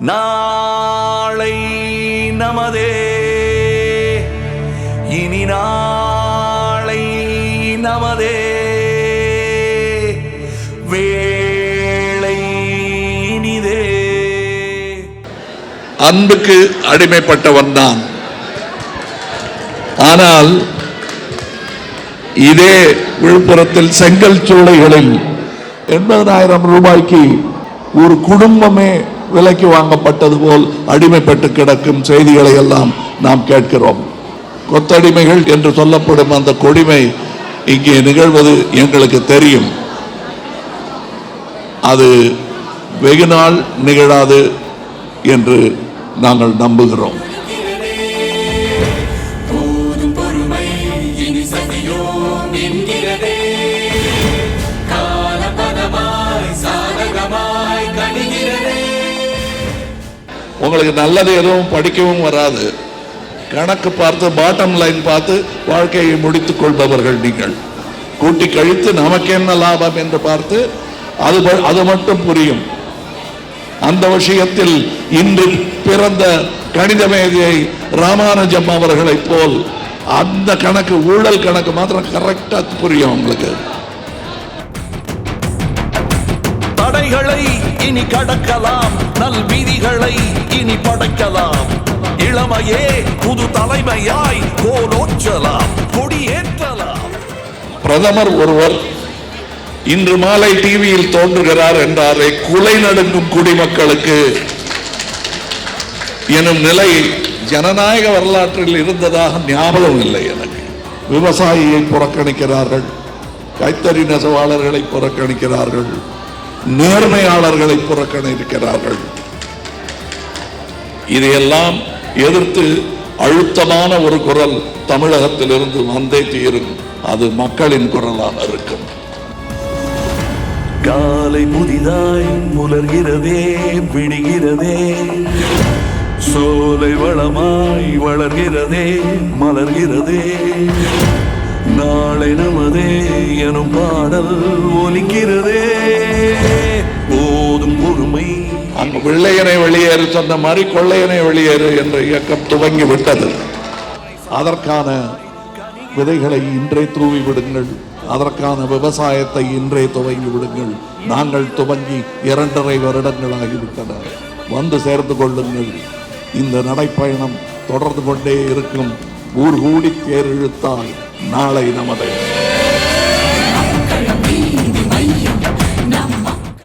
நாளை நமதே. இனி நாளை நமதே. வேளை இனிதே. அன்புக்கு அடிமைப்பட்டவன் தான் ஆனால் இதே விழுப்புரத்தில் செங்கல் சூளைகளில் எண்பதாயிரம் ரூபாய்க்கு ஒரு குடும்பமே விலைக்கு வாங்கப்பட்டது போல் அடிமைப்பட்டு கிடக்கும் செய்திகளை எல்லாம் நாம் கேட்கிறோம். கொத்தடிமைகள் என்று சொல்லப்படும் அந்த கொடுமை இங்கே நிகழ்வது எங்களுக்கு தெரியும். அது வெகு நாள் நிகழாது என்று நாங்கள் நம்புகிறோம். உங்களுக்கு நல்லது எதுவும் படிக்கவும் வராது. கணக்கு பார்த்து பாட்டம் லைன் பார்த்து வாழ்க்கையை முடித்துக் கொள்பவர்கள் நீங்கள். கூட்டி கழித்து நமக்கு என்ன லாபம் என்று பார்த்து அது அது மட்டும் புரியும். அந்த விஷயத்தில் இன்று பிறந்த கணித மேதையை ராமானுஜம் அவர்களைப் போல் அந்த கணக்கு ஊழல் கணக்கு மாத்திரம் கரெக்டாக புரியும் உங்களுக்கு. தடைகளை இனி கடக்கலாம். நல் விதிகளை இனி படைக்கலாம். இளமையே புது தலைமையாய் கோலோச்சலாம் கொடியேற்றலாம். பிரதமர் ஒருவர் இன்று மாலை டிவியில் தோன்றுகிறார் என்றாலே குலை நடுங்கும் குடிமக்களுக்கு எனும் நிலை ஜனநாயக வரலாற்றில் இருந்ததாக ஞாபகம் இல்லை எனக்கு. விவசாயியை புறக்கணிக்கிறார்கள். கைத்தறி நெசவாளர்களை புறக்கணிக்கிறார்கள். நேர்மையாளர்களை புறக்கணிக்கிறார்கள். இதையெல்லாம் எதிர்த்து அழுத்தமான ஒரு குரல் தமிழகத்திலிருந்து வந்தே தீரும். அது மக்களின் குரலாக இருக்கும். காலை புதிதாய் முலர்கிறதே விடுகிறதே. சோலை வளமாய் வளர்கிறதே மலர்கிறதே. நாளை நமதே எனும் பாடல் ஒலிக்கிறதே. வெள்ளையனை வெளியேறு சொன்ன மாதிரி கொள்ளையனை வெளியேறு என்ற இயக்கம் துவங்கி விட்டது. அதற்கான விதைகளை இன்றே தூவி விடுங்கள். அதற்கான விவசாயத்தை இன்றே துவங்கி விடுங்கள். நாங்கள் துவங்கி இரண்டரை வருடங்கள் ஆகிவிட்டன. வந்து சேர்ந்து கொள்ளுங்கள். இந்த நடைப்பயணம் தொடர்ந்து கொண்டே இருக்கும். ஊர் கூடி தேர் இழுத்தால் நாளை நமது.